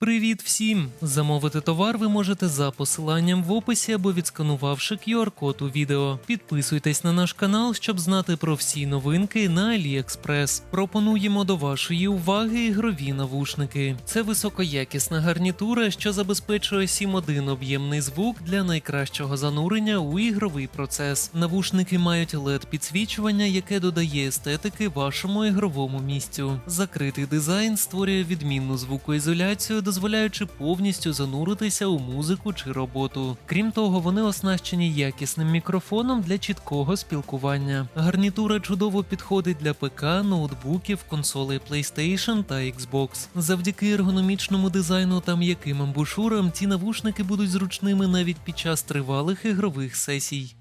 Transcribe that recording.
Привіт всім! Замовити товар ви можете за посиланням в описі або відсканувавши QR-код у відео. Підписуйтесь на наш канал, щоб знати про всі новинки на AliExpress. Пропонуємо до вашої уваги ігрові навушники. Це високоякісна гарнітура, що забезпечує 7.1 об'ємний звук для найкращого занурення у ігровий процес. Навушники мають led підсвічування, яке додає естетики вашому ігровому місцю. Закритий дизайн створює відмінну звукоізоляцію, дозволяючи повністю зануритися у музику чи роботу. Крім того, вони оснащені якісним мікрофоном для чіткого спілкування. Гарнітура чудово підходить для ПК, ноутбуків, консолей PlayStation та Xbox. Завдяки ергономічному дизайну та м'яким амбушурам ці навушники будуть зручними навіть під час тривалих ігрових сесій.